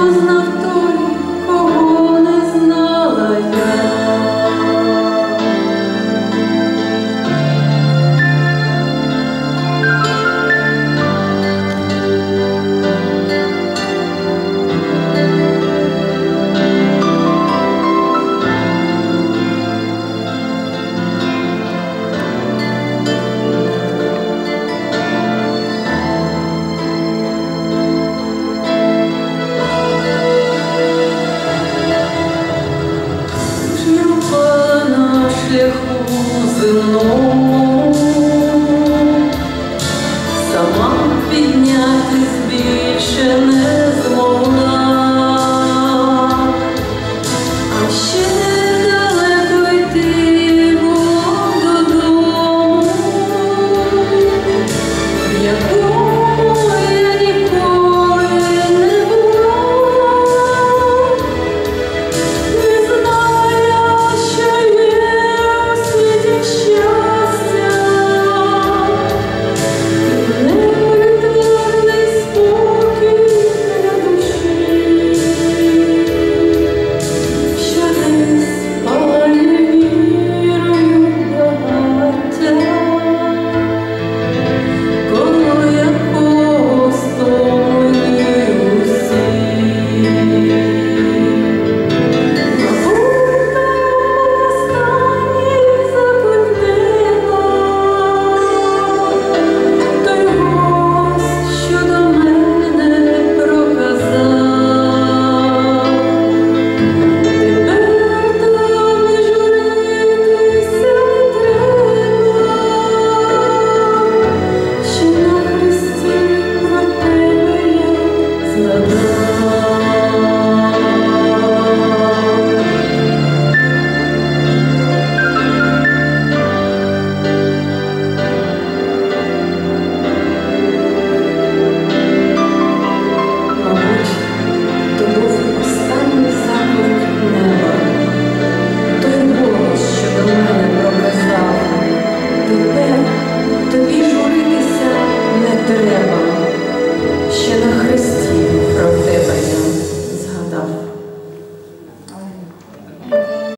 мої потреби давно знав шляху земному сама піднятись більше не змогла. 对对对。